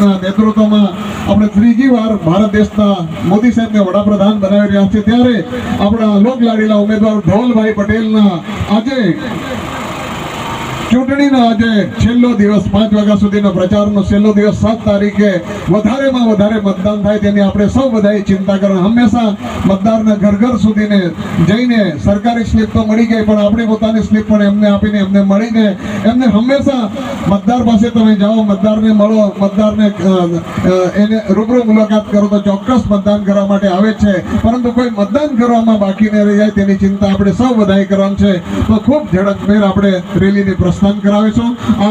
નેતૃત્વમાં આપણે ત્રીજી વાર ભારત દેશના મોદી સાહેબને વડાપ્રધાન બનાવી રહ્યા છે ત્યારે આપણા લોકલાડીલા ઉમેદવાર ધવલભાઈ પટેલના આજે ચૂંટણીનો આજે છેલ્લો દિવસ, પાંચ વાગ્યા સુધીનો પ્રચારનો છેલ્લો દિવસ, સાત તારીખે વધારેમાં વધારે મતદાન થાય તેની આપણે સૌ બધાએ ચિંતા કરવા હંમેશા મતદારના ઘર ઘર સુધીને જઈને સરકારી સ્લીપ તો મળી ગઈ, પણ આપણી પોતાની સ્લીપ પણ એમને આપીને, એમને મળીને, એમને હંમેશા મતદાર પાસે તમે જાઓ, મતદારને મળો, મતદારને એને રૂબરૂ મુલાકાત કરો તો ચોક્કસ મતદાન કરવા માટે આવે છે. પરંતુ કોઈ મતદાન કરવામાં બાકી ન રહી જાય તેની ચિંતા આપણે સૌ બધાએ કરવાની છે. તો ખૂબ ઝડપભેર આપણે રેલીની રેલીને પ્રસ્થાન કરાવીશું આ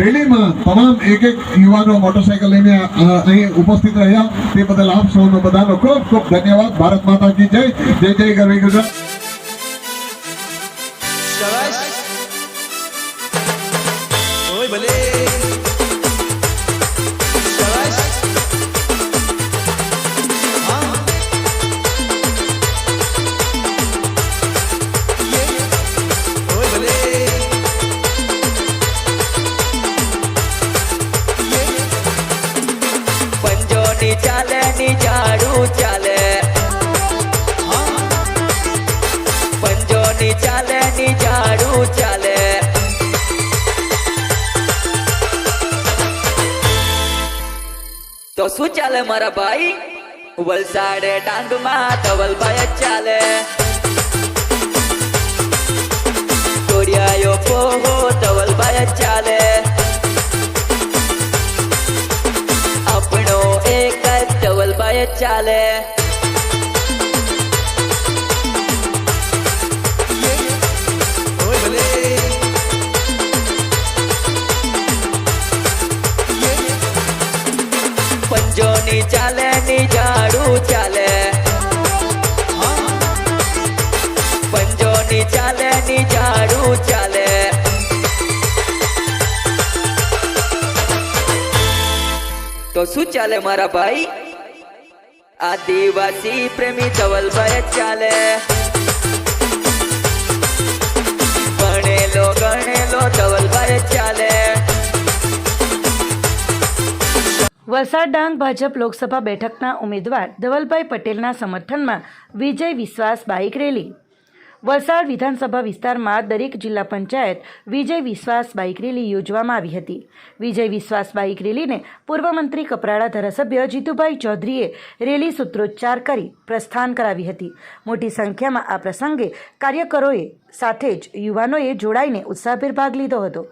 રેલીમાં તમામ એક એક યુવાનો મોટરસાયકલ લઈને અહીં ઉપસ્થિત રહ્યા. તે બદલ આપ સૌનો બધાનો ખૂબ ખૂબ ધન્યવાદ. ભારત માતા કી જય. જય જય ગરવી ગુજરાત શું ચાલે મારા ભાઈ? વલસાડે ડાંગમાં ધવલભાઈ ચાલે. કોડિયાયો પોહો ધવલભાઈ ચાલે. આપણો એક ધવલભાઈ ચાલે. પંજોની ચાલે ની ઝાડું ચાલે. પંજો ની ચાલે ની ઝાડું ચાલે. તો શું ચાલે મારા ભાઈ? આદિવાસી પ્રેમી ધવલભાઈ ચાલે. ભણેલો ગણેલો ધવલભાઈ ચાલે. વલસાડ ડાંગ ભાજપ લોકસભા બેઠકના ઉમેદવાર ધવલભાઈ પટેલના સમર્થનમાં વિજય વિશ્વાસ બાઇક રેલી. વલસાડ વિધાનસભા વિસ્તારમાં દરેક જિલ્લા પંચાયત વિજય વિશ્વાસ બાઇક રેલી યોજવામાં આવી હતી. વિજય વિશ્વાસ બાઇક રેલીને પૂર્વ મંત્રી કપરાડા ધારાસભ્ય જીતુભાઈ ચૌધરીએ રેલી સૂત્રોચ્ચાર કરી પ્રસ્થાન કરાવી હતી. મોટી સંખ્યામાં આ પ્રસંગે કાર્યકરોએ સાથે જ યુવાનોએ જોડાઈને ઉત્સાહભેર ભાગ લીધો હતો.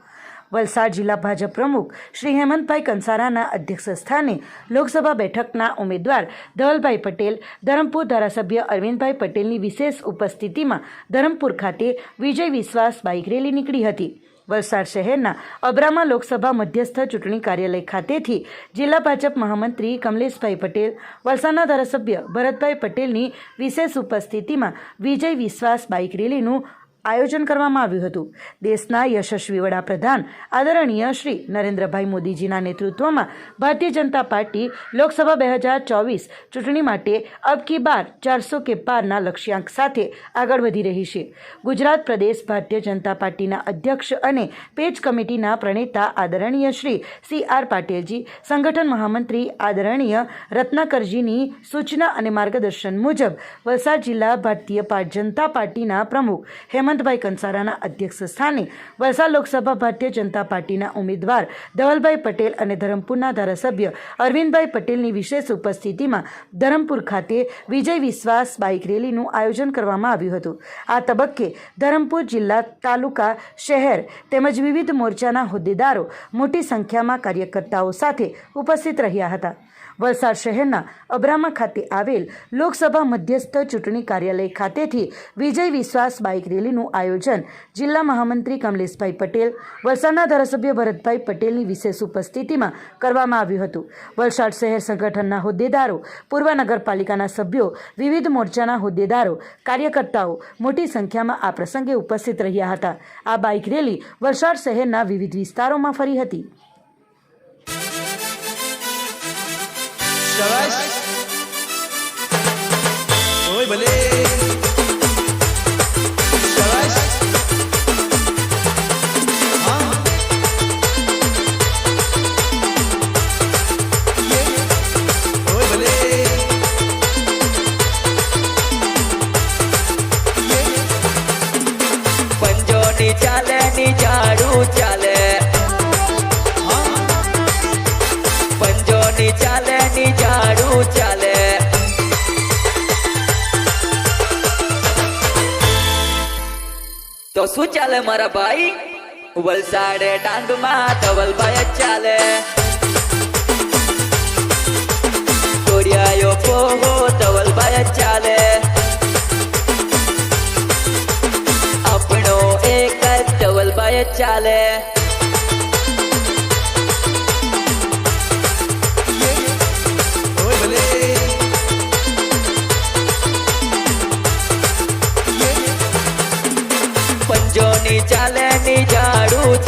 વલસાડ જિલ્લા ભાજપ પ્રમુખ શ્રી હેમંતભાઈ કંસારાના અધ્યક્ષ સ્થાને લોકસભા બેઠકના ઉમેદવાર ધવલભાઈ પટેલ, ધરમપુર ધારાસભ્ય અરવિંદભાઈ પટેલની વિશેષ ઉપસ્થિતિમાં ધરમપુર ખાતે વિજય વિશ્વાસ બાઇક રેલી નીકળી હતી. વલસાડ શહેરના અબ્રામા લોકસભા મધ્યસ્થ ચૂંટણી કાર્યાલય ખાતેથી જિલ્લા ભાજપ મહામંત્રી કમલેશભાઈ પટેલ, વલસાડના ધારાસભ્ય ભરતભાઈ પટેલની વિશેષ ઉપસ્થિતિમાં વિજય વિશ્વાસ બાઇક રેલીનું આયોજન કરવામાં આવ્યું હતું. દેશના યશસ્વી વડાપ્રધાન આદરણીય શ્રી નરેન્દ્રભાઈ મોદીજીના નેતૃત્વમાં ભારતીય જનતા પાર્ટી લોકસભા બે હજાર ચોવીસ ચૂંટણી માટે અબ કી બાર ચારસો કે પારના લક્ષ્યાંક સાથે આગળ વધી રહી છે. ગુજરાત પ્રદેશ ભારતીય જનતા પાર્ટીના અધ્યક્ષ અને પેજ કમિટીના પ્રણેતા આદરણીય શ્રી સી આર પાટીલજી, સંગઠન મહામંત્રી આદરણીય રત્નાકરજીની સૂચના અને માર્ગદર્શન મુજબ વલસાડ જિલ્લા ભારતીય જનતા પાર્ટીના પ્રમુખ હેમંતભાઈ કંસારાના અધ્યક્ષ સ્થાને વલસાડ લોકસભા ભારતીય જનતા પાર્ટીના ઉમેદવાર ધવલભાઈ પટેલ અને ધરમપુરના ધારાસભ્ય અરવિંદભાઈ પટેલની વિશેષ ઉપસ્થિતિમાં ધરમપુર ખાતે વિજય વિશ્વાસ બાઇક રેલીનું આયોજન કરવામાં આવ્યું હતું. આ તબક્કે ધરમપુર જિલ્લા તાલુકા શહેર તેમજ વિવિધ મોરચાના હોદ્દેદારો મોટી સંખ્યામાં કાર્યકર્તાઓ સાથે ઉપસ્થિત રહ્યા હતા. વલસાડ શહેરના અબ્રામા ખાતે આવેલ લોકસભા મધ્યસ્થ ચૂંટણી કાર્યાલય ખાતેથી વિજય વિશ્વાસ બાઇક રેલીનું આયોજન જિલ્લા મહામંત્રી કમલેશભાઈ પટેલ, વલસાડના ધારાસભ્ય ભરતભાઈ પટેલની વિશેષ ઉપસ્થિતિમાં કરવામાં આવ્યું હતું. વલસાડ શહેર સંગઠનના હોદ્દેદારો, પૂર્વ નગરપાલિકાના સભ્યો, વિવિધ મોરચાના હોદ્દેદારો, કાર્યકર્તાઓ મોટી સંખ્યામાં આ પ્રસંગે ઉપસ્થિત રહ્યા હતા. આ બાઇક રેલી વલસાડ શહેરના વિવિધ વિસ્તારોમાં ફરી હતી. હવાશ ઓય ભલે. ચાલે ની ઝાડુ ચાલે મારા ભાઈ? વલસાડે ડાંગમાં ધવલભાઈ જ ચાલે. કોડિયાયો પોહો ધવલભાઈ જ ચાલે. આપણો એક જ ધવલભાઈ જ ચાલે.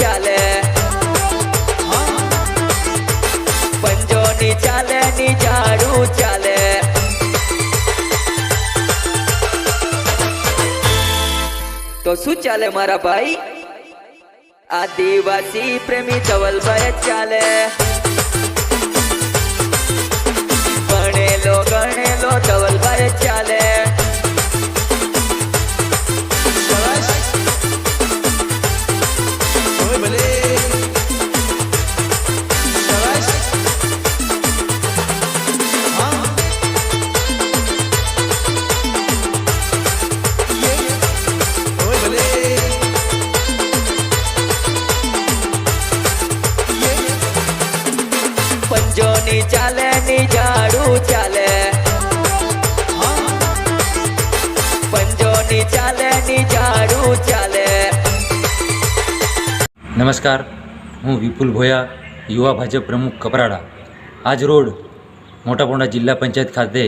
ચાલે? પંજો ની ચાલે ની ઝાડુ ચાલે. તો શું ચાલે મારા ભાઈ? આદિવાસી પ્રેમી ધવલભાઈ ચાલે. ભણેલો ગણેલો ધવલભાઈ ચાલે. ચાલે, ની ઝાડું ચાલે. પંજો ની ચાલે, ની ઝાડું ચાલે. નમસ્કાર, હું વિપુલ ભોયા, યુવા ભાજપ પ્રમુખ કપરાડા. આજ રોડ, મોટાપોંડા જિલ્લા પંચાયત ખાતે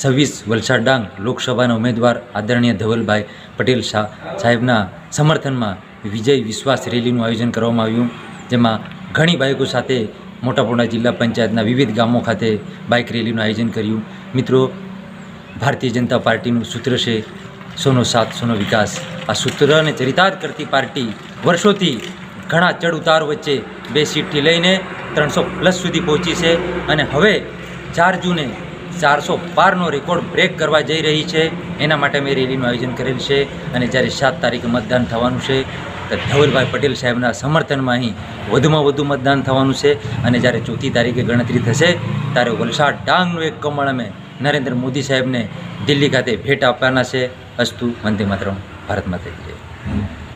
છવ્વીસ વલસાડ ડાંગ લોકસભાના ઉમેદવાર આદરણીય ધવલભાઈ પટેલ શાહ સાહેબના સમર્થનમાં વિજય વિશ્વાસ રેલીનું આયોજન કરવામાં આવ્યું, જેમાં ઘણી બાઇકો સાથે મોટાપોંડા જિલ્લા પંચાયતના વિવિધ ગામો ખાતે બાઇક રેલીનું આયોજન કર્યું. મિત્રો, ભારતીય જનતા પાર્ટીનું સૂત્ર છે, સોનો સાથ, સોનો વિકાસ. આ સૂત્રને ચરિતાર્થ કરતી પાર્ટી વર્ષોથી ઘણા ચડ ઉતાર વચ્ચે બે સીટથી લઈને ત્રણસો પ્લસ સુધી પહોંચી છે અને હવે ચાર જૂને ચારસો બારનો રેકોર્ડ બ્રેક કરવા જઈ રહી છે. એના માટે મેં રેલીનું આયોજન કરેલ છે અને જ્યારે સાત તારીખે મતદાન થવાનું છે તો ધવલભાઈ પટેલ સાહેબના સમર્થનમાં અહીં વધુમાં વધુ મતદાન થવાનું છે. અને જ્યારે ચોથી તારીખે ગણતરી થશે, ત્યારે વલસાડ ડાંગનું એક કમળ અમે નરેન્દ્ર મોદી સાહેબને દિલ્હી ખાતે ભેટ આપવાના છે. અસ્તુ, વંદે માતરમ ભારતમાં થઈ જય.